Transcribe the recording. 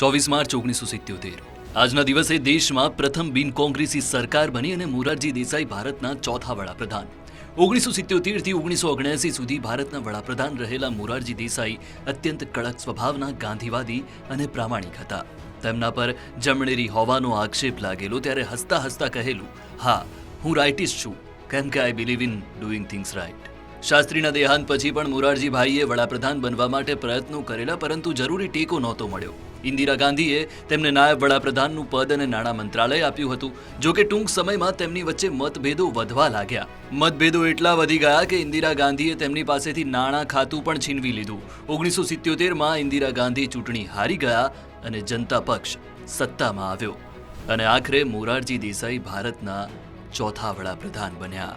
ચોવીસ માર્ચ ઓગણીસો સિત્યોતેર. આજના દિવસે દેશમાં પ્રથમ બિન કોંગ્રેસી સરકાર બની અને મોરારજી દેસાઈ ભારતના ચોથા વડાપ્રધાન. ઓગણીસો સિત્યોતેરથી ઓગણીસો ઓગણ્યાસી સુધી ભારતના વડાપ્રધાન રહેલા મોરારજી દેસાઈ અત્યંત કડક સ્વભાવના ગાંધીવાદી અને પ્રામાણિક હતા. તેમના પર જમણેરી હોવાનો આક્ષેપ લાગેલો ત્યારે હસતા હસતા કહેલું, હા, હું રાઇટિસ્ટ છું. કેમ કે I believe in doing things right શાસ્ત્રીના દેહાંત પછી પણ મોરારજીભાઈએ વડાપ્રધાન બનવા માટે પ્રયત્નો કરેલા, પરંતુ જરૂરી ટેકો નહોતો મળ્યો. ઇન્દિરા ગાંધીએ તેમને નાયબ વડાપ્રધાનનું પદ અને નાણાં મંત્રાલય આપ્યું હતું, જો કે ટૂંક સમયમાં તેમની વચ્ચે મતભેદો વધવા લાગ્યા. મતભેદો એટલા વધી ગયા કે ઇન્દિરા ગાંધીએ તેમની પાસેથી નાણાં ખાતું પણ છીનવી લીધું. ઓગણીસો સિત્યોતેરમાં ઇન્દિરા ગાંધી ચૂંટણી હારી ગયા અને જનતા પક્ષ સત્તામાં આવ્યો. અને આખરે મોરારજી દેસાઈ ભારતના ચોથા વડાપ્રધાન બન્યા.